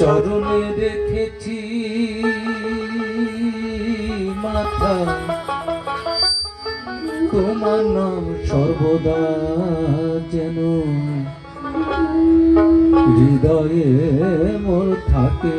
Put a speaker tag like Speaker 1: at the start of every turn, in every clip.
Speaker 1: চরণে রেখেছি মাথা। তোমার নাম সর্বদা যেন হৃদয়ে মোর থাকে।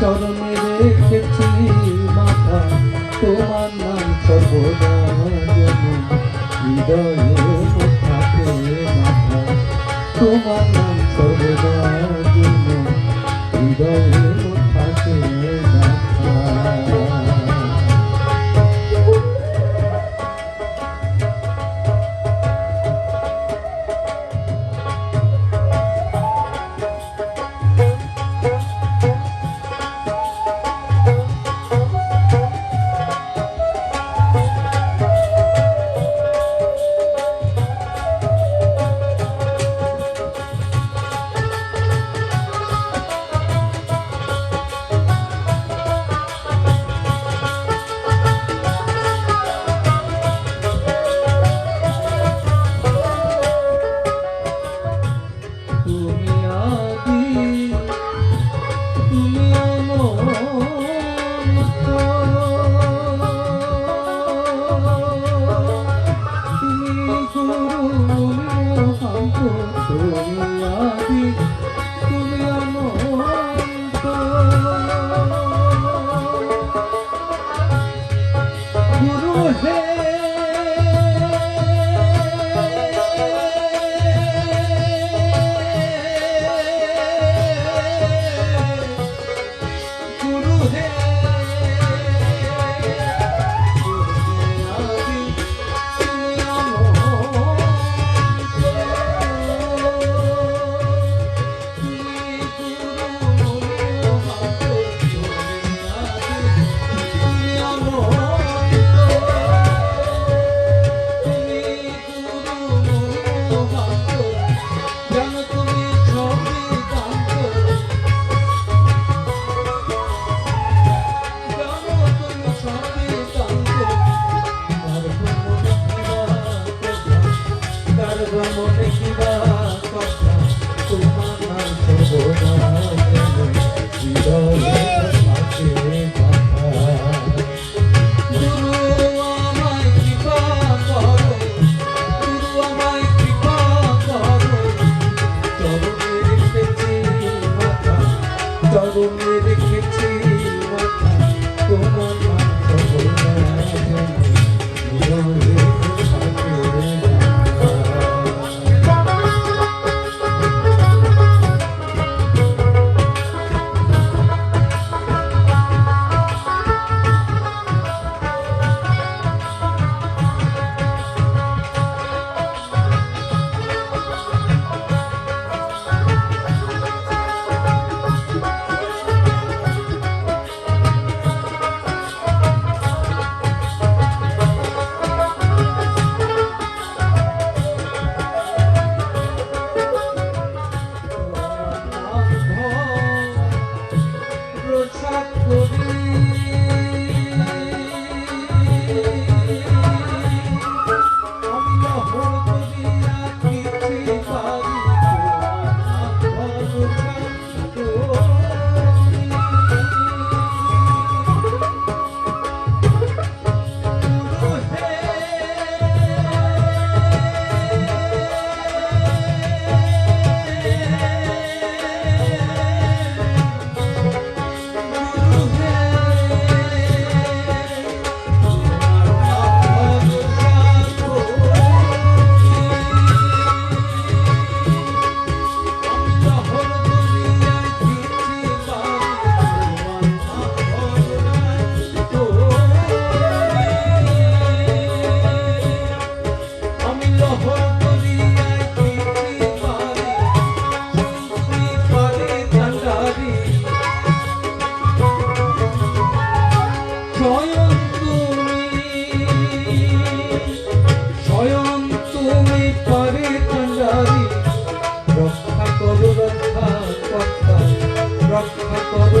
Speaker 1: চরণে রেখেছি মাথা তোমার নাম সর্বদা হৃদয়ে মাথা তোমার নাম সর্বদা